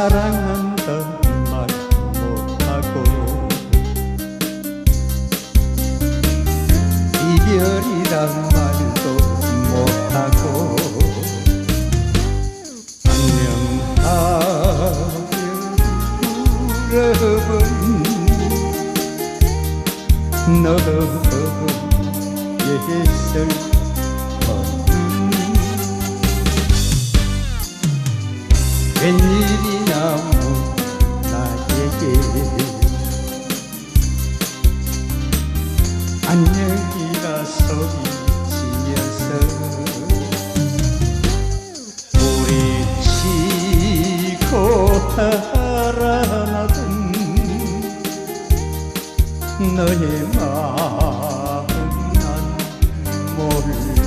사랑한다 말 못하고 이별이란 말도 못하고 안녕하며 울어버린 너의 슬픔 웬일이냐 나에게. 안녕이라 소리치면서 우리치고 달아나던 너의 마음 난 몰라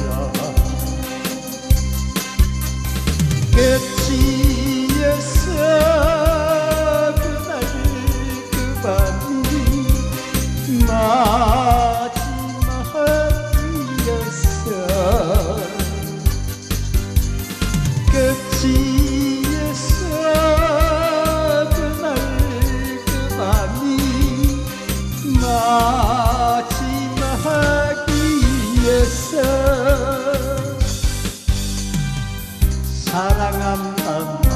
사랑한단 말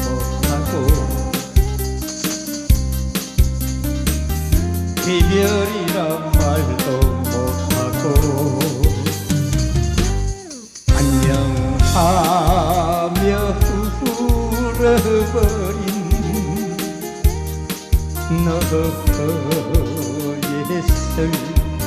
못하고. 이별이란 말도 못하고 안녕하며 울어버린 너의 슬픔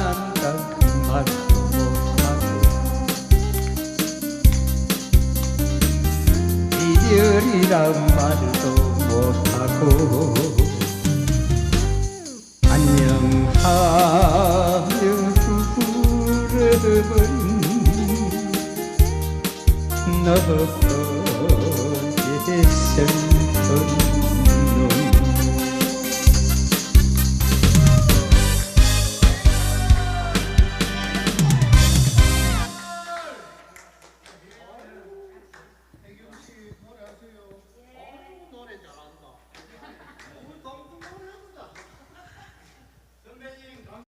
이별이란 말도 못하고 안녕하며 울어버린 너의 슬픔